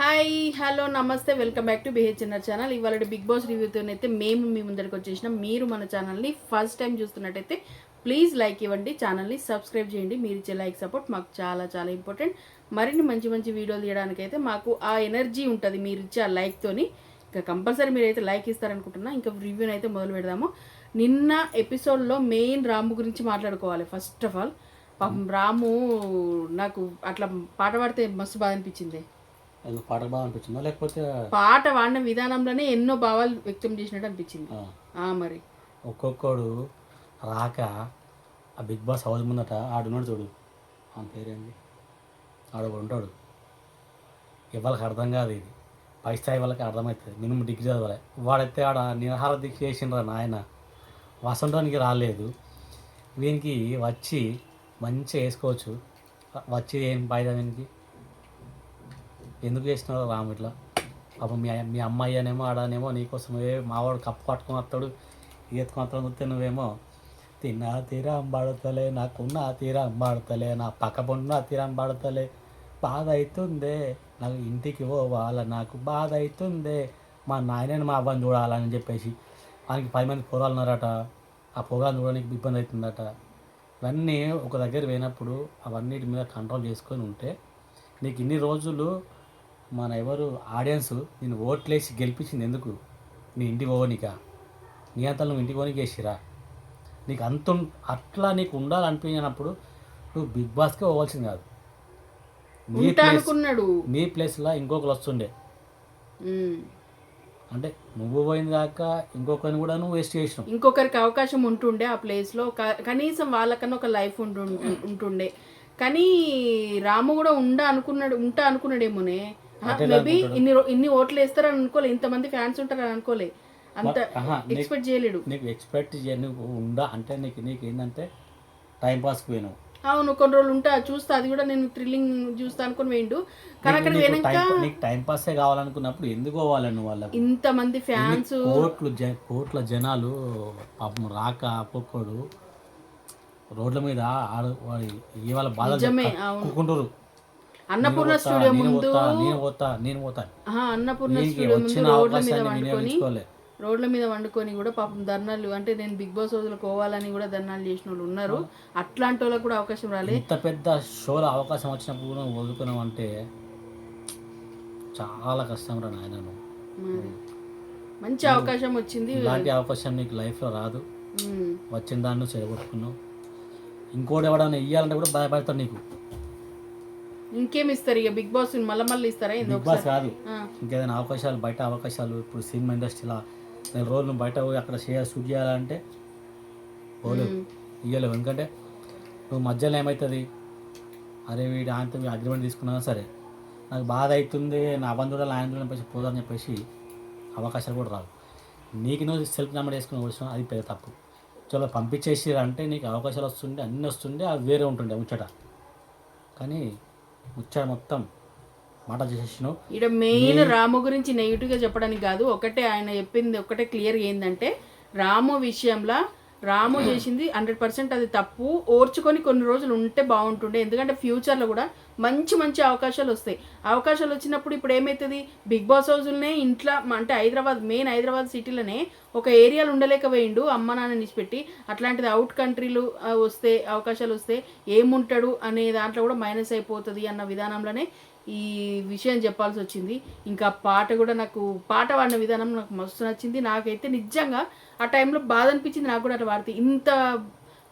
Hi hello నమస్తే welcome back to B H channel ఇవాళ big boss రివ్యూతోనైతే మేము మీ ముందరికి వచ్చేసినాం. మీరు మన ఛానల్ని ఫస్ట్ టైం చూస్తున్నట్టయితే ప్లీజ్ లైక్ ఇవ్వండి ఛానల్ని సబ్స్క్రైబ్ చేయండి. మీరు ఇచ్చే లైక్ సపోర్ట్ మాకు చాలా చాలా ఇంపార్టెంట్ మరిన్ని మంచి మంచి వీడియోలు తీయడానికైతే మాకు ఆ ఎనర్జీ ఉంటుంది. మీరు ఇచ్చే ఆ లైక్తోని ఇంకా కంపల్సరీ మీరైతే లైక్ ఇస్తారనుకుంటున్నా. ఇంకా రివ్యూని అయితే మొదలు పెడదాము. నిన్న ఎపిసోడ్లో మెయిన్ రాము గురించి మాట్లాడుకోవాలి. ఫస్ట్ ఆఫ్ ఆల్ పాపం రాము నాకు అట్లా పాట పాడితే మస్తు బాధ అనిపించింది. పాట బాగా అనిపించిందా? లేకపోతే పాట వాడిన విధానంలోనే ఎన్నో భావాలు వ్యక్తం చేసినట్టు అనిపించింది. మరి. ఒక్కొక్కడు రాక ఆ బిగ్ బాస్ హౌస్ ముందట ఆడున్నాడు చూడు. ఆ పేరేంటి ఆడు ఉంటాడు. ఇవాళకి అర్థం కాదు ఇది. పై స్థాయి వాళ్ళకి అర్థమవుతుంది. మినిమం డిగ్రీ చదవాలి. వాడైతే ఆడ నిరహార దీక్ష చేసిండ్రా నాయన. వసంతానికి రాలేదు. వీనికి వచ్చి మంచిగా వేసుకోవచ్చు. వచ్చి ఏం బాధ్యత వీనికి ఎందుకు చేసినావు రాము ఇట్లా? అప్పుడు మీ మీ అమ్మాయి అనేమో ఆడనేమో నీకోసం మావాడు కప్పు పట్టుకొని వస్తాడు ఎత్తుకొని వస్తాడు చూస్తే నువ్వేమో తిన్నా తీరా అంబాడతలే నాకున్న తీరా అంబాడతలే నా పక్క పొండున తీరా పడతలే బాధ అవుతుందే నాకు ఇంటికి పోవాల నాకు బాధ అవుతుందే మా నాయనని మా అబ్బాయిని చూడాలని చెప్పేసి. వానికి పది మంది పొరాలు ఉన్నారట ఆ పొగాలు చూడడానికి ఇబ్బంది అవుతుందట ఇవన్నీ ఒక దగ్గర పోయినప్పుడు అవన్నిటి మీద కంట్రోల్ చేసుకొని ఉంటే నీకు ఇన్ని రోజులు మన ఎవరు ఆడియన్స్ నేను ఓట్లేసి గెలిపించింది ఎందుకు? నీ ఇంటికి పోవనికా నీ అంతా నువ్వు ఇంటికి పోనీకి వేసిరా నీకు అంత అట్లా నీకు ఉండాలనిపించినప్పుడు నువ్వు బిగ్ బాస్కే పోవాల్సింది కాదు. నీ ప్లేస్ అనుకున్నాడు. నీ ప్లేస్లో ఇంకొకరు వస్తుండే. అంటే నువ్వు పోయింది కాక ఇంకొకరిని కూడా నువ్వు వేస్ట్ చేసినావు. ఇంకొకరికి అవకాశం ఉంటుండే ఆ ప్లేస్లో. కనీసం వాళ్ళకన్నా ఒక లైఫ్ ఉంటు ఉంటుండే. కానీ రాము కూడా ఉండ అనుకున్నాడు ఉంటా అనుకున్నాడేమోనే. మేబీ ఇన్ని ఇన్ని ఓట్లు వేస్తారని అనుకోలే ఇంతమంది ఫ్యాన్స్ ఉంటారని అనుకోలే అంత ఎక్స్పెక్ట్ చేయలేడు. నీకు ఎక్స్పెక్ట్ చేయ నువ్వు ఉండా? అంటే నీకు నీకు ఏంటంటే టైం పాస్కి పోయినావు. అవును కొన్ని రోజులు ఉంటా చూస్తా అది కూడా నేను థ్రిల్లింగ్ చూస్తా అనుకుని వేయండు కానీ అక్కడ నీకు వెనక టైం నీకు టైం పాసే కావాలనుకున్నప్పుడు ఎందుకు పోవాలి నువ్వు వాళ్ళకు? ఇంతమంది ఫ్యాన్స్ కోట్లు కోట్ల జనాలు పాపం రాక ఒక్కొక్కడు రోడ్ల మీద ఆడ వాడి ఇవాళ బాధ నిజమే, అవును. కుక్కుంటారు అన్నపూర్ణ స్టూడియో ముందు నేను పోతా నేను పోతా. అన్నపూర్ణ స్టూడియో ముందు రోడ్ల మీద వండుకొని రోడ్ల మీద వండుకొని కూడా పాపం ధర్నాలు అంటే నేను బిగ్ బాస్ రోజులకు పోవాలని కూడా ధర్నాలు చేసిన వాళ్ళు ఉన్నారు. అట్లాంటి వాళ్ళకి కూడా అవకాశం రాలే. ఇంత పెద్ద షోలో అవకాశం వచ్చినప్పుడు కూడా నువ్వు వదులుకున్నావు అంటే చాలా కష్టం రా నాయన మంచి అవకాశం వచ్చింది. ఇలాంటి అవకాశం నీకు లైఫ్లో రాదు. వచ్చిన దాన్ని చెడగొట్టుకున్నావు. ఇంకోటి ఎవడన్నా ఇవ్వాలంటే కూడా భయపడతాడు నీకు. ఇంకేం ఇస్తారు ఇక? బిగ్ బాస్ మళ్ళీ మళ్ళీ ఇస్తారా? బిగ్ బాస్ కాదు ఇంకేదైనా అవకాశాలు బయట అవకాశాలు ఇప్పుడు సినిమా ఇండస్ట్రీలో నెల రోజులు బయట పోయి అక్కడ చేయాలి షూట్ చేయాలంటే పోలేవు ఇవ్వలేవు ఎందుకంటే నువ్వు మధ్యలో ఏమవుతుంది అరే వీడి ఆయనతో అగ్రిమెంట్ తీసుకున్నా సరే నాకు బాధ అవుతుంది నా బంధువులు ఆయన చెప్పేసి పోదని చెప్పేసి అవకాశాలు కూడా రావు. నీకు నువ్వు సెల్ఫ్ నెంబర్ వేసుకుని వచ్చిన అది పెద్ద తప్పు. చలో పంపించేసి అంటే నీకు అవకాశాలు వస్తుండే అన్నీ వస్తుండే అది వేరే ఉంటుండే ముచ్చట. కానీ ముచ్చట మొత్తం మాట చేసేసినావు. ఈడ మెయిన్ రాము గురించి నెగిటివ్గా చెప్పడానికి కాదు ఒకటే ఆయన చెప్పింది ఒకటే క్లియర్ ఏంటంటే రాము విషయంలో రాము చేసింది హండ్రెడ్ పర్సెంట్ అది తప్పు. ఓర్చుకొని కొన్ని రోజులు ఉంటే బాగుంటుండే. ఎందుకంటే ఫ్యూచర్లో కూడా మంచి మంచి అవకాశాలు వస్తాయి. అవకాశాలు వచ్చినప్పుడు ఇప్పుడు ఏమవుతుంది బిగ్ బాస్ హౌజులనే ఇంట్లో అంటే హైదరాబాద్ మెయిన్ హైదరాబాద్ సిటీలోనే ఒక ఏరియాలు ఉండలేకపోయిండు అమ్మ నాన్న నిలిచిపెట్టి అట్లాంటిది అవుట్ కంట్రీలు వస్తే అవకాశాలు వస్తే ఏముంటాడు అనే దాంట్లో కూడా మైనస్ అయిపోతుంది అన్న విధానంలోనే ఈ విషయం చెప్పాల్సి వచ్చింది. ఇంకా పాట కూడా నాకు పాట పాడిన విధానం నాకు మస్తు నచ్చింది. నాకైతే నిజంగా ఆ టైంలో బాధ అనిపించింది నాకు కూడా అట్లా పాడితే ఇంత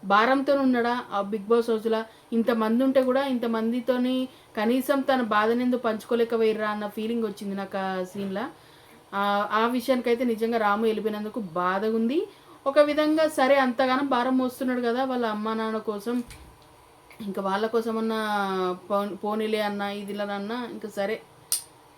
భారంతో ఉన్నాడా ఆ బిగ్ బాస్ రోజులో ఇంతమంది ఉంటే కూడా ఇంతమందితోని కనీసం తన బాధని ఎందుకు పంచుకోలేకపోయిర్రా అన్న ఫీలింగ్ వచ్చింది నాకు ఆ సీన్లో ఆ విషయానికైతే నిజంగా రాము వెళ్ళిపోయినందుకు బాధగా ఉంది. ఒక విధంగా సరే అంతగానం భారం మోస్తున్నాడు కదా వాళ్ళ అమ్మా నాన్న కోసం. ఇంకా వాళ్ళ కోసం అన్న పోనీలే అన్న ఇదిలనన్న ఇంకా సరే.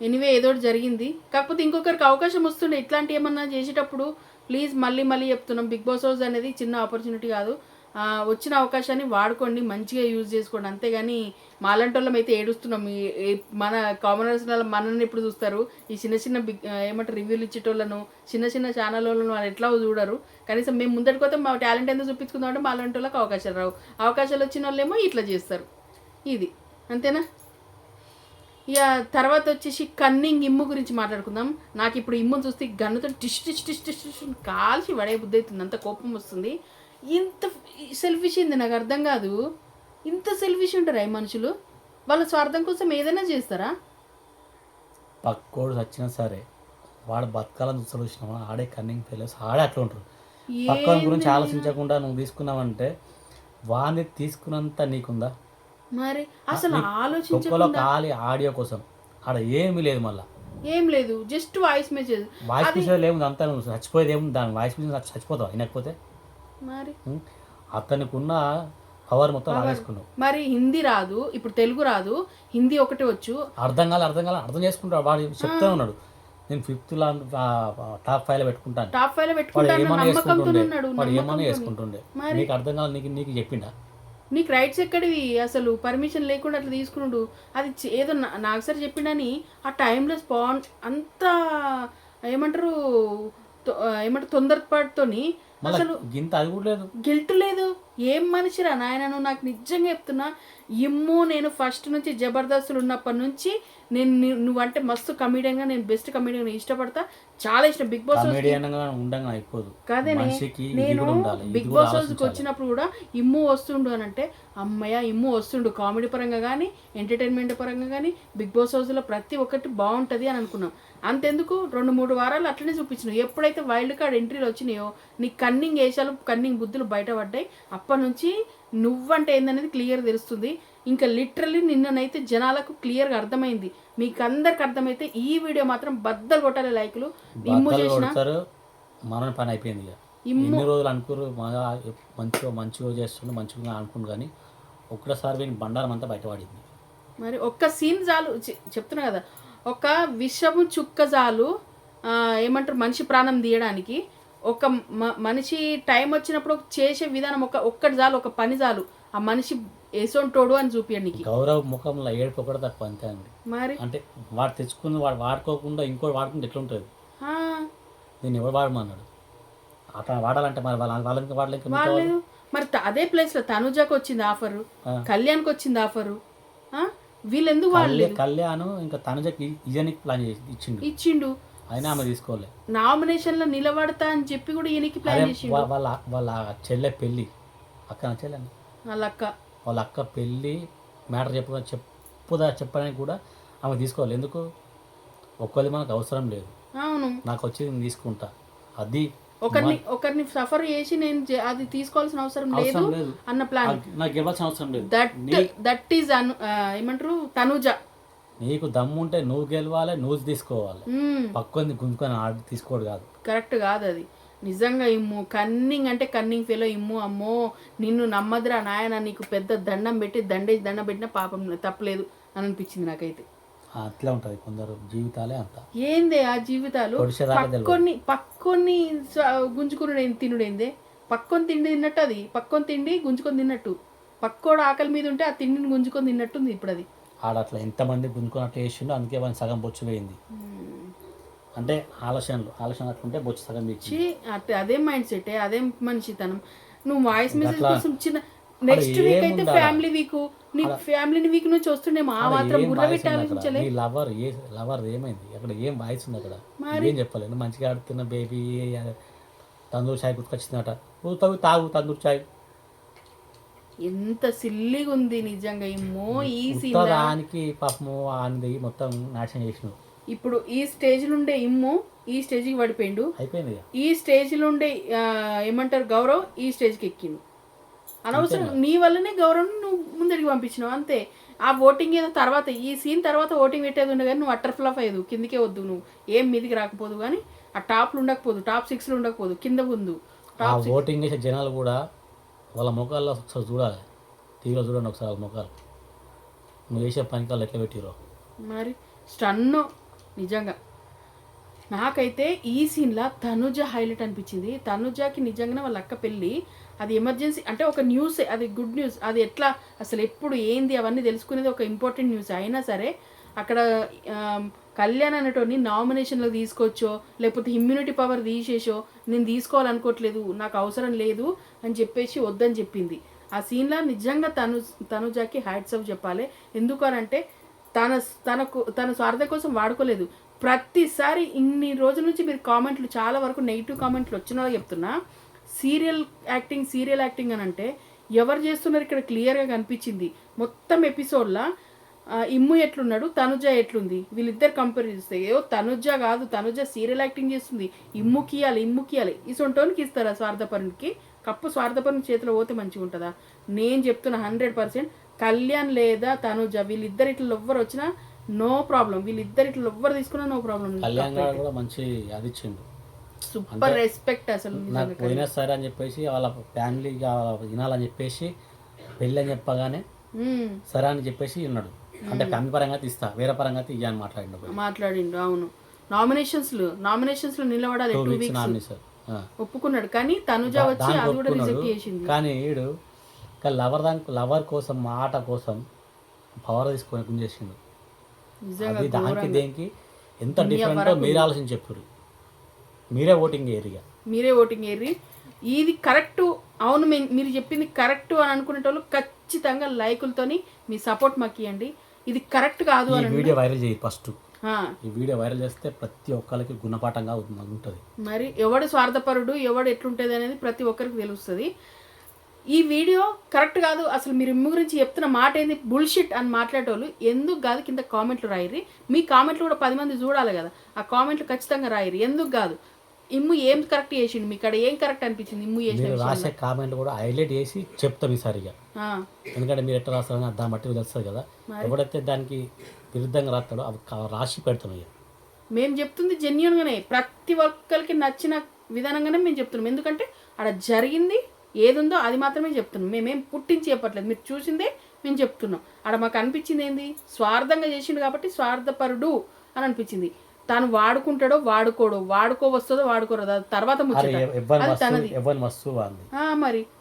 ఎనివే ఏదో ఒకటి జరిగింది. కాకపోతే ఇంకొకరికి అవకాశం వస్తుండే. ఇట్లాంటి ఏమన్నా చేసేటప్పుడు ప్లీజ్ మళ్ళీ మళ్ళీ చెప్తున్నాం. బిగ్ బాస్ హౌస్ అనేది చిన్న ఆపర్చునిటీ కాదు. వచ్చిన అవకాశాన్ని వాడుకోండి మంచిగా యూజ్ చేసుకోండి. అంతేగాని మాలాంటి వాళ్ళం అయితే ఏడుస్తున్నాం. ఈ- మన కామనర్స్ మనల్ని ఎప్పుడు చూస్తారు? ఈ చిన్న చిన్న బిగ్ ఏమంటారు రివ్యూలు ఇచ్చేటోళ్ళను చిన్న చిన్న ఛానల్ వాళ్ళను వాళ్ళు ఎట్లా చూడరు? కనీసం మేము ముందరికి పోతే మా టాలెంట్ ఎంత చూపించుకుందాం అంటే మాలాంటి వాళ్ళకి అవకాశాలు రావు. అవకాశాలు వచ్చిన వాళ్ళేమో ఇట్లా చేస్తారు. ఇది. అంతేనా? ఇక తర్వాత వచ్చేసి కన్నింగ్ ఇమ్ము గురించి మాట్లాడుకుందాం. నాకు ఇప్పుడు ఇమ్మును చూస్తే గన్నుతో టిష్ టిష్ టిష్ టిష్ టిష్ కాల్చి వడే బుద్ధి అవుతుంది అంత కోపం వస్తుంది. ఇంత సెల్ఫిష్ ఏంది? నాకు అర్థం కాదు. ఇంత సెల్ఫిష్ ఉంటారా ఈ మనుషులు? వాళ్ళ స్వార్థం కోసం ఏదైనా చేస్తారా? పక్కోడు చచ్చినా సరే వాడు బతకాలని చూసినావా ఆడే కన్నింగ్ ఫెయిల్స్ ఆడే అట్లా ఉంటారు. పక్కన గురించి ఆలోచించకుండా నువ్వు తీసుకున్నావంటే వాడిని తీసుకున్నంత నీకుందా? మరి అసలు ఆలోచించకుండా కాలి ఆడియో కోసం ఆడ ఏమీ లేదు మళ్ళా. ఏం లేదు just voice message voice message ఏముంది అంతా చచ్చిపోయేది ఏముంది? దాని వాయిస్ మెసేజ్ చచ్చిపోతావు? వినకపోతే? మరి? అతనికి ఉన్న పవర్ మొత్తం లాగేసుకున్నావు మరి హిందీ రాదు ఇప్పుడు తెలుగు రాదు హిందీ ఒకటి వచ్చు. అర్థం కాలే అర్థం కాలే అర్థం చేసుకుంటాడు. వాడు చెప్తూనే ఉన్నాడు. నేను ఫిఫ్త్ లా టాప్ ఫైవ్లో పెట్టుకుంటాను. టాప్ ఫైవ్లో వాడు పెట్టుకుంటాను ఏమన్నా చేసుకుంటుండే వాడు ఏమన్నా. చేసుకుంటుండే మరి? నీకు అర్థం కావాలి నీకు నీకు చెప్పిండా? నీకు రైట్స్ ఎక్కడివి? అసలు పర్మిషన్ లేకుండా అట్లా తీసుకున్నాడు అది ఏదో నాకు సరే చెప్పిండని ఆ టైంలో స్పాన్ అంత ఏమంటారు ఏమంటారు తొందరపాటుతోని అసలు గింత అది కూడా లేదు. గిల్ట్ లేదు. ఏం మనిషిరా నాయన నువ్వు నాకు నిజంగా చెప్తున్నా ఇమ్ము నేను ఫస్ట్ నుంచి జబర్దస్తులు ఉన్నప్పటి నుంచి నేను నువ్వంటే మస్తు కమిడియన్గా నేను బెస్ట్ కమిడియన్ ఇష్టపడతా. చాలా ఇష్టం. బిగ్ బాస్ కాదేనే నేను బిగ్ బాస్ హౌస్కి వచ్చినప్పుడు కూడా ఇమ్ము వస్తుండు అని అంటే అమ్మయ్య ఇమ్ము వస్తుండు. కామెడీ పరంగా కానీ ఎంటర్టైన్మెంట్ పరంగా కానీ బిగ్ బాస్ హౌస్లో ప్రతి ఒక్కటి బాగుంటుంది అని అనుకున్నాం. అంతెందుకు? రెండు మూడు వారాలు అట్లనే చూపించినావు. ఎప్పుడైతే వైల్డ్ కార్డ్ ఎంట్రీలు వచ్చినాయో నీ కన్నింగ్ వేషాలు కన్నింగ్ బుద్ధులు బయటపడ్డాయి అప్పటి నుంచి నువ్వంటే ఏందనేది క్లియర్ తెలుస్తుంది. ఇంకా లిటరల్లీ నిన్ననైతే జనాలకు క్లియర్గా అర్థమైంది. మీకు అందరికి అర్థమైతే ఈ వీడియో మాత్రం బద్దలు కొట్టాలి లైకులు. ఇమ్ము బద్దలు చేసిన మన పని అయిపోయింది ఎన్ని రోజులు అనుకోరు బాగా మంచిగా మంచిగా చేస్తుండే మంచిగా అనుకుంటు కానీ ఒక్కసారి వీని బండారం అంతా బయటపడింది మరి ఒక్క సీన్ చాలు. చెప్తున్నా కదా. ఒక విషము చుక్క చాలు ఏమంటారు మనిషి ప్రాణం తీయడానికి. ఒక మనిషి టైం వచ్చినప్పుడు చేసే విధానం ఒక ఒక్కటి చాలు ఒక పని చాలు. ఆ మనిషి ఎసొంటోడు అని చూపించడానికి గౌరవ ముఖంలో ఏడుపు ఒకటి తక్కువ అంతే అండి. మరి? అంటే వాడు తెచ్చుకుని వాడు వాడుకోకుండా ఇంకోటి వాడుకుంటే ఎట్లుంటుంది? నేను ఎవరు వాడమన్నాడు? అతను వాడాలంటే మరి వాళ్ళ వాళ్ళకి వాడలే ఇంకా మిగతా వాళ్ళు మరి అదే ప్లేస్లో తనుజాకి వచ్చింది ఆఫరు. కళ్యాణ్కి వచ్చింది ఆఫరు ఆ, వీళ్ళు ఎందుకు కళ్యాణ్ వాడలేదు? కళ్యాణ్ ఇంకా తనుజకి ఇజనికి ప్లాన్ చేసి ఇచ్చిండు. ఇచ్చిండు. అయినా ఆమె తీసుకోలే. నామినేషన్లో నిలబడతా అని చెప్పి కూడా ఈయనకి ప్లాన్ చేసిండు. వా- వాళ్ళ వాళ్ళ చెల్లె పెళ్ళి. అక్క నా చెల్లె వాళ్ళ అక్క. వాళ్ళ అక్క పెళ్ళి మ్యాటర్ చెప్ప చెప్పుదా చెప్పడానికి కూడా ఆమె తీసుకోవాలి ఎందుకు? ఒక్కరి మనకు అవసరం లేదు. అవును. నాకు వచ్చి నేను తీసుకుంటా. అది ఒకరిని ఒకరిని సఫర్ చేసి నేను అది తీసుకోవాల్సిన అవసరం లేదు అన్న ప్లాన్ నాకు- ఇవ్వాల్సిన అవసరం లేదు. దట్ దట్ ఈజ్ అను ఏమంటారు? తనుజ. నీకు దమ్ము ఉంటే నువ్వు గెలవాలి నువ్వు తీసుకోవాలి. పక్కొని గుంజుకొని ఆడి తీసుకోడు కాదు. కరెక్ట్ కాదు అది. నిజంగా ఇమ్ము కన్నింగ్ అంటే కన్నింగ్ ఫెలో ఇమ్ము అమ్మో నిన్ను నమ్మదురా నాయన నీకు పెద్ద దండం పెట్టి దండేసి దండం పెట్టినా పాపం తప్పలేదు అని అనిపించింది నాకైతే. అట్లా ఉంటుంది కొందరు జీవితాలే అంత. ఏందే ఆ జీవితాలు. పక్కొని పక్కొని గుంజుకునుడు తినుడేందే పక్కొని తిండి తిన్నట్టు అది. పక్కొని తిండి గుంజుకొని తిన్నట్టు. పక్కోడు ఆకలి మీద ఉంటే ఆ తిండిని గుంజుకొని తిన్నట్టుంది ఇప్పుడు అది. ఆడ అట్లా ఎంతమంది గుంజుకొని అట్లా వేసిండో అందుకే వాడిని సగం బొచ్చు వేయింది అంటే ఆలోచనలు ఆలోచన అట్లుంటే బొచ్చు సగం తెచ్చి ఛీ, అట్- అదే మైండ్ సెట్ అదే మనిషితనం. నువ్వు వాయిస్ మెసేజ్ అట్లా- కోసం చిన్న నెక్స్ట్ వీక్ అయితే? ఫ్యామిలీ వీక్ నీ ఫ్యామిలీని వీక్ నుంచి వస్తుండేమో ఆ మాత్రం బుర్ర పెట్టి? ఆలోచించలే లవర్ ఏ లవర్ ఏమైంది? అక్కడ ఏం వాయిస్ ఉంది అక్కడ? ఏం చెప్పలేదు మంచిగా ఆడుతున్న బేబీ తందూరు చాయ్ గుర్తుకొచ్చిందట. తాగు తాగు తందూరు చాయ్. ఎంత సిల్లిగా ఉంది నిజంగా ఇమ్మో ఈ సీన్ దానికి పాపము ఆనిది మొత్తం నాశనం చేసినావు ఇప్పుడు ఈ స్టేజ్ నుండే ఇమ్ము ఈ స్టేజ్కి పడిపోయిండు. అయిపోయింది ఈ స్టేజ్ నుండే ఏమంటారు గౌరవ్ ఈ స్టేజ్కి ఎక్కిండు. అనవసరం నీ వల్లనే గౌరవ్ నువ్వు ముందడికి పంపించినావు అంతే. ఆ ఓటింగ్ ఏదో తర్వాత ఈ సీన్ తర్వాత ఓటింగ్ పెట్టేది ఉండే కానీ నువ్వు అట్టర్ ఫ్లాప్ అయ్యేదు కిందకే వద్దు నువ్వు. ఏం మీదికి రాకపోదు కానీ ఆ టాప్లు ఉండకపోదు టాప్ సిక్స్లు ఉండకపోదు కింద ముందు. ఓటింగ్ చేసే జనాలు కూడా వాళ్ళ ముఖాల్లో ఒకసారి చూడాలి. టీవీలో చూడండి ఒకసారి వాళ్ళ ముఖాలు నువ్వు చేసే పనికాలు ఎట్లా పెట్టిరో మరి స్టన్ను నిజంగా. నాకైతే ఈ సీన్లో తనుజ హైలైట్ అనిపించింది. తనుజకి నిజంగానే వాళ్ళ అక్క పెళ్ళి అది ఎమర్జెన్సీ అంటే ఒక న్యూస్ అది గుడ్ న్యూస్ అది ఎట్లా అసలు ఎప్పుడు ఏంది అవన్నీ తెలుసుకునేది ఒక ఇంపార్టెంట్ న్యూస్ అయినా సరే అక్కడ కళ్యాణ్ అనేటోని నామినేషన్లో తీసుకోవచ్చో లేకపోతే ఇమ్యూనిటీ పవర్ తీసేసో నేను తీసుకోవాలనుకోవట్లేదు నాకు అవసరం లేదు అని చెప్పేసి వద్దని చెప్పింది. ఆ సీన్లో నిజంగా తను తనుజాకి హ్యాట్స్ ఆఫ్ చెప్పాలి. ఎందుకనంటే తన తనకు తన స్వార్థం కోసం వాడుకోలేదు. ప్రతిసారి ఇన్ని రోజుల నుంచి మీరు కామెంట్లు చాలా వరకు నెగిటివ్ కామెంట్లు వచ్చినా చెప్తున్నా సీరియల్ యాక్టింగ్ సీరియల్ యాక్టింగ్ అని అంటే ఎవరు చేస్తున్నారు ఇక్కడ క్లియర్గా కనిపించింది. మొత్తం ఎపిసోడ్లో ఇమ్ము ఎట్లున్నాడు? తనుజ ఎట్లుంది? వీళ్ళిద్దరు కంపేర్ చేస్తే ఏవో తనుజ కాదు తనుజ సీరియల్ యాక్టింగ్ చేస్తుంది. ఇమ్ముకి ఇవ్వాలి ఇమ్ముకి ఇవ్వాలి ఈ సొంటోనికి ఇస్తారా స్వార్థపరునికి? కప్పు స్వార్థపరుని చేతిలో పోతే మంచిగా ఉంటుందా? నేను చెప్తున్నా హండ్రెడ్ పర్సెంట్ కళ్యాణ్ లేదా తనుజ వీళ్ళిద్దరు ఇట్లా ఎవ్వరు వచ్చినా నో ప్రాబ్లం వీళ్ళిద్దరు ఇట్లా ఎవ్వరు తీసుకున్నా నో ప్రాబ్లం కళ్యాణ్ గారు కూడా మంచి అది ఇచ్చిండు. సూపర్ రెస్పెక్ట్ అసలు నాకు పోయినా సరే అని చెప్పేసి వాళ్ళ ఫ్యామిలీ వినాలని చెప్పేసి పెళ్ళి అని చెప్పగానే. సరే అని చెప్పేసి ఉన్నాడు. అంటే ఫ్యామిలీ పరంగా తీస్తా వేరే పరంగా తీయ అని మాట్లాడిండు మాట్లాడిండు అవును. నామినేషన్స్లు నామినేషన్స్లో నిలబడాలి టూ వీక్స్. ఒప్పుకున్నాడు కానీ తనుజ వచ్చి అది కూడా రిజెక్ట్ చేసింది. కానీ వీడు లవర్ దానికి లవర్ కోసం మాట కోసం పవర్ తీసుకొని గుంజేసిండు. అది దానికి దేనికి ఎంత డిఫరెంట్ మీరే ఆలోచించి చెప్పారు మీరే ఓటింగ్ ఏరియా మీరే ఓటింగ్ ఏరి. ఇది కరెక్ట్ అవును మీరు చెప్పింది కరెక్ట్ అని అనుకునేటోళ్ళు ఖచ్చితంగా లైకులతోని మీ సపోర్ట్ మాకు ఇవ్వండి ఇది కరెక్ట్ కాదు అని వీడియో వైరల్ చేయి ఫస్ట్. ఈ వీడియో వైరల్ చేస్తే ప్రతి ఒక్కరికి గుణపాఠంగా ఉంటుంది. మరి ఎవడు స్వార్థపరుడు ఎవడు ఎట్లుంటుంది అనేది ప్రతి ఒక్కరికి తెలుస్తుంది. ఈ వీడియో కరెక్ట్ కాదు అసలు మీరు ఇమ్ము గురించి చెప్తున్న మాట ఏంది? బుల్షిట్ అని మాట్లాడేటోళ్ళు ఎందుకు కాదు కింద కామెంట్లు రాయిరి మీ కామెంట్లు కూడా పది మంది చూడాలి కదా. ఆ కామెంట్లు ఖచ్చితంగా రాయిరి ఎందుకు కాదు? ఇమ్ము ఏం కరెక్ట్ చేసిండు? మీ ఇక్కడ ఏం కరెక్ట్ అనిపించింది ఇమ్ము చేసిన మీరు రాసే కామెంట్ కూడా హైలైట్ చేసి చెప్తాం ఈసారిగా. ఆ, ఎందుకంటే మీరు ఎట్లా రాస్తారని దాన్ని బట్టి తెలుస్తుంది కదా. ఎవడైతే దానికి విరుద్ధంగా రాస్తాడో అవి కా- రాసి పెడతాం ఇక. మేము చెప్తుంది జెన్యున్గానే ప్రతి ఒక్కరికి నచ్చిన విధానంగానే మేము చెప్తున్నాం. ఎందుకంటే అక్కడ జరిగింది ఏదుందో అది మాత్రమే చెప్తున్నాం. మేమేం పుట్టించి చెప్పట్లేదు. మీరు చూసిందే మేము చెప్తున్నాం. అక్కడ మాకు అనిపించింది ఏంది? స్వార్థంగా చేసిండు కాబట్టి స్వార్థపరుడు అని అనిపించింది. తాను వాడుకుంటాడో వాడుకోడో వాడుకో వస్తుందో వాడుకోరదో అది తర్వాత మరి.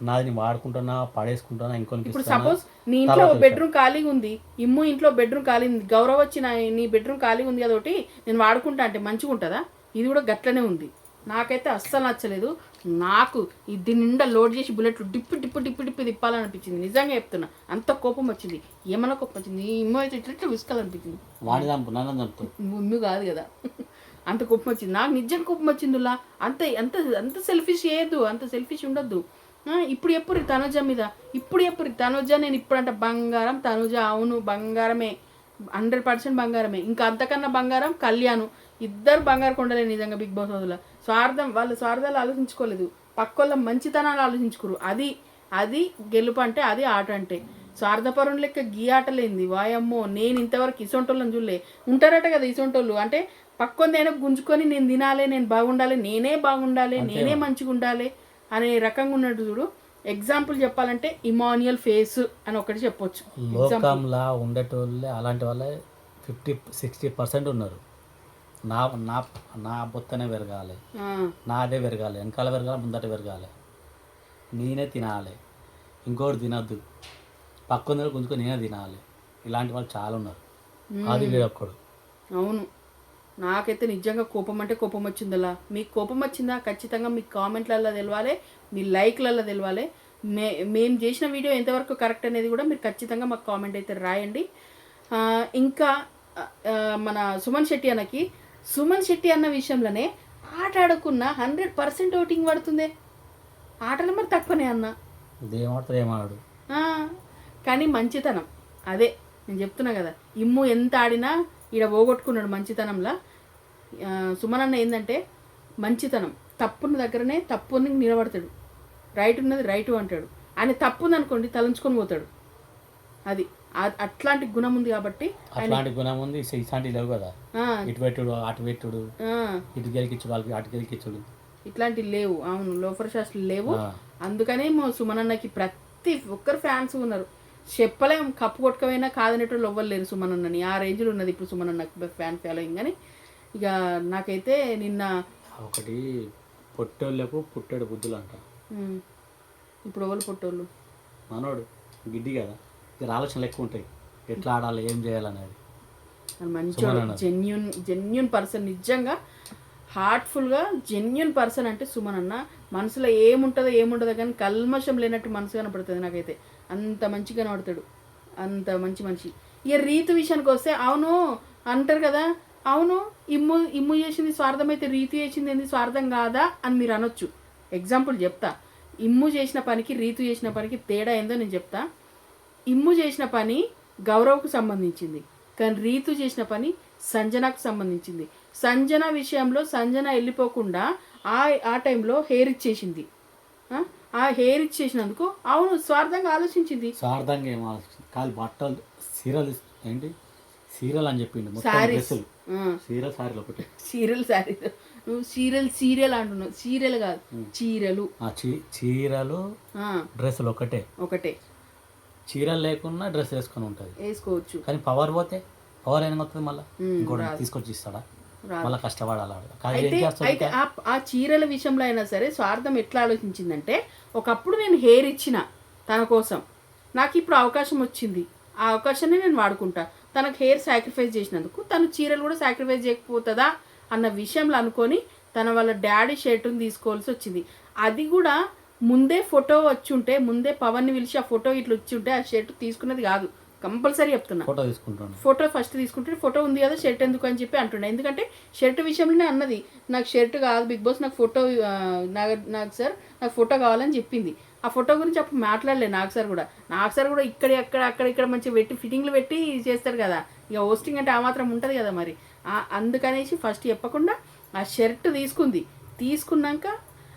నాది నేను వాడుకుంటున్నా పడేసుకుంటున్నా ఇప్పుడు? సపోజ్ నీ ఇంట్లో బెడ్రూమ్ ఖాళీగా ఉంది ఇమ్ము ఇంట్లో బెడ్రూమ్ ఖాళీ ఉంది గౌరవ వచ్చి నా నీ బెడ్రూమ్ ఖాళీగా ఉంది అదొకటి నేను వాడుకుంటా అంటే మంచిగా ఉంటుందా ఇది కూడా గట్లనే ఉంది. నాకైతే అస్సలు నచ్చలేదు. నాకు దీని నిండా లోడ్ చేసి బుల్లెట్లు డిప్పు డిప్పు డిప్పు డిప్పు తిప్పాలనిపించింది. నిజంగా చెప్తున్నా అంత కోపం వచ్చింది. ఏమన్నా కోపం వచ్చింది? ఇమ్మ అయితే ఇట్లా విసుకాలనిపించింది. ఇమ్ము కాదు కదా. అంత కోపం వచ్చింది. నాకు నిజం కోపం వచ్చిందిలా. అంత అంత అంత సెల్ఫిష్ చేయొద్దు అంత సెల్ఫిష్ ఉండొద్దు. ఇప్పుడు ఎప్పుడు తనుజ మీద? ఇప్పుడు ఎప్పుడు? తనుజ నేను ఇప్పుడంట బంగారం. తనుజ అవును బంగారమే. హండ్రెడ్ పర్సెంట్ బంగారమే. ఇంకా అంతకన్నా బంగారం కళ్యాణ్. ఇద్దరు బంగారు కొండలే నిజంగా బిగ్ బాస్ హౌస్లో. స్వార్థం వాళ్ళ స్వార్థాలు ఆలోచించుకోలేదు. పక్కోళ్ళ మంచితనాలు ఆలోచించుకోరు. అది అది గెలుపు అంటే అది ఆట అంటే. స్వార్థపరం లెక్క గీ ఆటలేంది వాయమ్మో నేను ఇంతవరకు ఇసొంటోళ్ళని చూడలే. ఉంటారట కదా ఇసొంటోళ్ళు. అంటే పక్కొందైనా గుంజుకొని నేను తినాలి నేను బాగుండాలి నేనే బాగుండాలి నేనే మంచిగా ఉండాలి అనే రకంగా ఉన్నట్టు చూడు. ఎగ్జాంపుల్ చెప్పాలంటే ఇమాన్యుయల్ ఫేస్ అని ఒకటి చెప్పొచ్చు. లోకంలా ఉండేటోళ్ళే అలాంటి వాళ్ళే ఫిఫ్టీ సిక్స్టీ పర్సెంట్ ఉన్నారు. నా నా నా బొత్తనే పెరగాలి. నాదే పెరగాలి. వెనకాల పెరగాలి ముందట పెరగాలి. నేనే తినాలి. ఇంకోటి తినద్దు. పక్కన గుంజుకొని నేనే తినాలి. ఇలాంటి వాళ్ళు చాలా ఉన్నారు. అది వీడొక్కడు అవును. నాకైతే నిజంగా కోపం అంటే కోపం వచ్చిందలా. మీకు కోపం వచ్చిందా? ఖచ్చితంగా మీ కామెంట్లలో తెలవాలి. మీ లైక్లలో తెలవాలి. మే మేము చేసిన వీడియో ఎంతవరకు కరెక్ట్ అనేది కూడా మీరు ఖచ్చితంగా మాకు కామెంట్ అయితే రాయండి. ఇంకా మన సుమన్ శెట్టి అన్నకి సుమన్ శెట్టి అన్న విషయంలోనే ఆట ఆడకున్న హండ్రెడ్ పర్సెంట్ ఓటింగ్ పడుతుంది. ఆటలు మరి తక్కువనే అన్న. ఏమాడు కానీ మంచితనం. అదే నేను చెప్తున్నా కదా. ఇమ్ము ఎంత ఆడినా ఈడ పోగొట్టుకున్నాడు మంచితనంలా. ఆ, సుమనన్న ఏంటంటే మంచితనం. తప్పున్న దగ్గరనే తప్పుని నిలబడతాడు. రైట్ ఉన్నది రైట్ అంటాడు. ఆయన తప్పు ఉందనుకోండి తలంచుకొని పోతాడు. అది. అట్లాంటి గుణం ఉంది కాబట్టి అట్లాంటి గుణం ఉంది. ఇట్లాంటివి లేవు కదా. ఇటు పెట్టుడు అటు పెట్టుడు ఇటు గెలికిచ్చుడు వాళ్ళకి అటు గెలికిచ్చుడు. ఇట్లాంటివి లేవు. అవును లోఫర్ షాస్లు లేవు. అందుకనే మా సుమనన్నకి ప్రతి ఒక్కరు ఫ్యాన్స్ ఉన్నారు. చెప్పలేం కప్పు కొట్టుకపోయినా కాదనేటోళ్ళు ఎవ్వరు లేరు సుమనన్నని. ఆ రేంజ్లో ఉన్నది ఇప్పుడు సుమనన్నకి ఫ్యాన్ ఫాలోయింగ్ అని ఇక నాకైతే నిన్న ఒకటి పొట్టోళ్ళకు పుట్టేడు బుద్ధులు అంట ఇప్పుడు ఎవరు పుట్టోళ్ళు? మనోడు గిడ్డి కదా. ఇక ఆలోచనలు ఎక్కువ ఉంటాయి. ఎట్లా ఆడాలి ఏం చేయాలనేది. మంచోడు. జెన్యున్ జెన్యున్ పర్సన్ నిజంగా హార్ట్ఫుల్గా జెన్యున్ పర్సన్ అంటే సుమన్ అన్న. మనసులో ఏముంటుందో ఏముంటుందో కానీ కల్మషం లేనట్టు మనసు కనపడుతుంది నాకైతే. అంత మంచి కనబడతాడు. అంత మంచి మనిషి. ఇక రీతు విషయానికి వస్తే అవును అంటారు కదా. అవును ఇమ్ము ఇమ్ము చేసింది స్వార్థం అయితే రీతు చేసింది ఏంది స్వార్థం కాదా అని మీరు అనొచ్చు. ఎగ్జాంపుల్ చెప్తా. ఇమ్ము చేసిన పనికి రీతు చేసిన పనికి తేడా ఏందో నేను చెప్తా. ఇమ్ము చేసిన పని గౌరవ్కు సంబంధించింది. కానీ రీతు చేసిన పని సంజనకు సంబంధించింది. సంజన విషయంలో సంజన వెళ్ళిపోకుండా ఆ ఆ టైంలో హెయిర్ ఇచ్చేసింది. ఆ? హెయిర్ ఇచ్చేసినందుకు అవును స్వార్థంగా ఆలోచించింది. స్వార్థంగా ఏం ఆలోచించింది కాలు బట్టలు సీరలు ఏంటి? సీరల్ అని చెప్పిండు డ్రెస్సులు. సీరల్ సారీలు ఒకటి. సీరియల్ సారీ నువ్వు సీరియల్ సీరియల్ అంటున్నావు. సీరియల్ కాదు. చీరలు. చీరలు డ్రెస్సులు ఒకటే. ఒకటే. చీరలు లేకున్నా డ్రెస్ వేసుకొని ఉంటుంది. వేసుకోవచ్చు. కానీ పవర్ పోతే పవర్ అయిన వస్తుంది మళ్ళీ. ఇంకోటి. తీసుకొచ్చి ఇస్తాడా. మళ్ళీ కష్టపడాలి అయితే ఆ చీరల విషయంలో అయినా సరే స్వార్థం ఎట్లా ఆలోచించిందంటే ఒకప్పుడు నేను హెయిర్ ఇచ్చిన తన కోసం. నాకు ఇప్పుడు అవకాశం వచ్చింది. ఆ అవకాశాన్ని నేను వాడుకుంటా. తనకు హెయిర్ సాక్రిఫైస్ చేసినందుకు తను చీరలు కూడా సాక్రిఫైస్ చేయకపోతుందా అన్న విషయంలో అనుకొని తన వాళ్ళ డాడీ షర్టుని తీసుకోవాల్సి వచ్చింది. అది కూడా ముందే ఫోటో వచ్చి ఉంటే ముందే పవన్ని పిలిచి ఆ ఫోటో ఇట్లా వచ్చి ఉంటే ఆ షర్ట్ తీసుకున్నది కాదు. కంపల్సరీ చెప్తున్నా. ఫోటో తీసుకుంటాను ఫోటో ఫస్ట్ తీసుకుంటే ఫోటో ఉంది కదా షర్ట్ ఎందుకు? అని చెప్పి అంటుండే. ఎందుకంటే షర్ట్ విషయంలోనే అన్నది. నాకు షర్ట్ కాదు బిగ్ బాస్ నాకు ఫోటో నాకు నాకు సార్ నాకు ఫోటో కావాలని చెప్పింది. ఆ ఫోటో గురించి అప్పుడు మాట్లాడలే నాకు సార్ కూడా. నాకు సార్ కూడా ఇక్కడ అక్కడ అక్కడ ఇక్కడ మంచిగా పెట్టి ఫిట్టింగ్లు పెట్టి చేస్తాడు కదా. ఇక హోస్టింగ్ అంటే ఆ మాత్రం ఉంటుంది కదా మరి. అందుకనేసి ఫస్ట్ చెప్పకుండా ఆ షర్ట్ తీసుకుంది. తీసుకున్నాక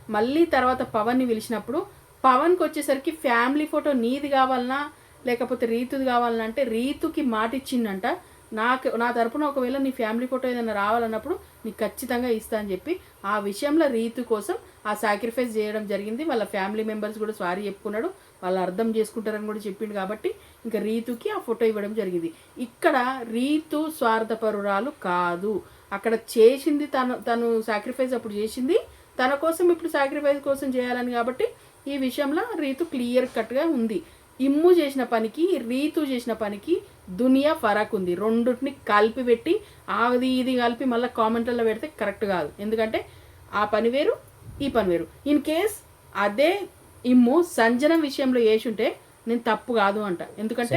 మళ్ళీ తర్వాత పవన్ని పిలిచినప్పుడు పవన్కి వచ్చేసరికి ఫ్యామిలీ ఫోటో నీది కావాలన్నా లేకపోతే రీతుది కావాలన్నా అంటే రీతుకి మాట ఇచ్చిందంట నాకు నా తరపున ఒకవేళ నీ ఫ్యామిలీ ఫోటో ఏదైనా రావాలన్నప్పుడు నీకు ఖచ్చితంగా ఇస్తా అని చెప్పి ఆ విషయంలో రీతు కోసం ఆ సాక్రిఫైస్ చేయడం జరిగింది. వాళ్ళ ఫ్యామిలీ మెంబర్స్ కూడా సారీ చెప్పుకున్నాడు. వాళ్ళు అర్థం చేసుకుంటారని కూడా చెప్పిండు కాబట్టి ఇంకా రీతుకి ఆ ఫోటో ఇవ్వడం జరిగింది. ఇక్కడ రీతు స్వార్థపరురాలు కాదు. అక్కడ చేసింది తను తను సాక్రిఫైస్ అప్పుడు చేసింది తన కోసం ఇప్పుడు సాక్రిఫైస్ కోసం చేయాలని కాబట్టి ఈ విషయంలో రీతు క్లియర్ కట్గా ఉంది. ఇమ్ము చేసిన పనికి రీతు చేసిన పనికి దునియా ఫరాక్ ఉంది. రెండుటిని కలిపి పెట్టి అది ఇది కలిపి మళ్ళీ కామెంట్లలో పెడితే కరెక్ట్ కాదు. ఎందుకంటే ఆ పని వేరు ఈ పని వేరు. ఇన్ కేస్ అదే ఇమ్ము సంజనం విషయంలో వేసుంటే నేను తప్పు కాదు అంట. ఎందుకంటే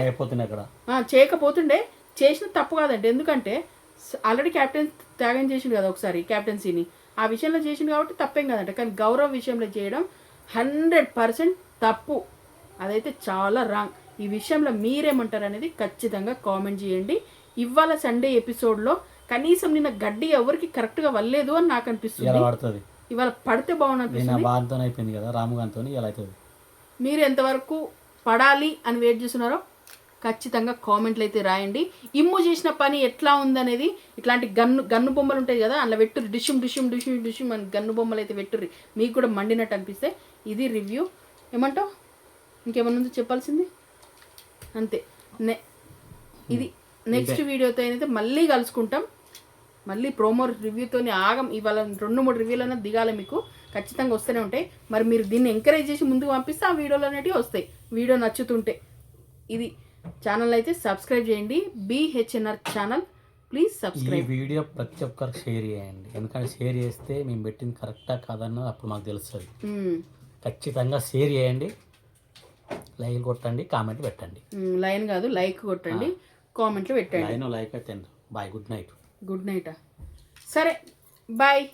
చేయకపోతుండే చేసిన తప్పు కాదండి ఎందుకంటే ఆల్రెడీ క్యాప్టెన్ త్యాగం చేసిండు కదా ఒకసారి క్యాప్టెన్సీని ఆ విషయంలో చేసిండు కాబట్టి తప్పేం కాదంట. కానీ గౌరవ్ విషయంలో చేయడం హండ్రెడ్ పర్సెంట్ తప్పు. అదైతే చాలా రాంగ్. ఈ విషయంలో మీరేమంటారు అనేది ఖచ్చితంగా కామెంట్ చేయండి. ఇవాళ సండే ఎపిసోడ్లో కనీసం నిన్న గడ్డి ఎవరికి కరెక్ట్గా వల్లేదు అని నాకు అనిపిస్తుంది. ఇవాళ పడితే అయిపోయింది కదా రాముగాంతో అవుతుంది మీరు ఎంతవరకు పడాలి అని వెయిట్ చేస్తున్నారో ఖచ్చితంగా కామెంట్లు అయితే రాయండి. ఇమ్ము చేసిన పని ఎట్లా ఉందనేది ఇట్లాంటి గన్ను గన్ను బొమ్మలు ఉంటాయి కదా అందులో పెట్టుర్రి. డిషుమ్ డిషుమ్ డిషుమ్ డిషుమ్ అని గన్ను బొమ్మలు అయితే పెట్టుర్రి. మీకు కూడా మండినట్టు అనిపిస్తే ఇది రివ్యూ. ఏమంటావు? ఇంకేమన్నా ఉందో చెప్పాల్సింది? అంతే. నె ఇది నెక్స్ట్ వీడియోతో అయితే మళ్ళీ కలుసుకుంటాం. మళ్ళీ ప్రోమో రివ్యూతోని ఆగం. ఇవాళ రెండు మూడు రివ్యూలైనా దిగాలి మీకు. ఖచ్చితంగా వస్తూనే ఉంటాయి. మరి మీరు దీన్ని ఎంకరేజ్ చేసి ముందుకు పంపిస్తే ఆ వీడియోలు అనేటివి వస్తాయి. వీడియో నచ్చుతుంటే. ఇది ఛానల్ అయితే సబ్స్క్రైబ్ చేయండి. బీహెచ్ఎన్ఆర్ ఛానల్ ప్లీజ్ ఈ సబ్స్క్రైబ్ వీడియో ప్రతి ఒక్కరికి షేర్ చేయండి. ఎందుకంటే షేర్ చేస్తే మేము పెట్టింది కరెక్టా కాదన్నది అప్పుడు మాకు తెలుస్తుంది. ఖచ్చితంగా షేర్ చేయండి. లైక్ కొట్టండి కామెంట్ పెట్టండి. లైన్ కాదు లైక్ కొట్టండి కామెంట్లు పెట్టండి. లైన్ లైక్ అయితే bye good night good night సరే బాయ్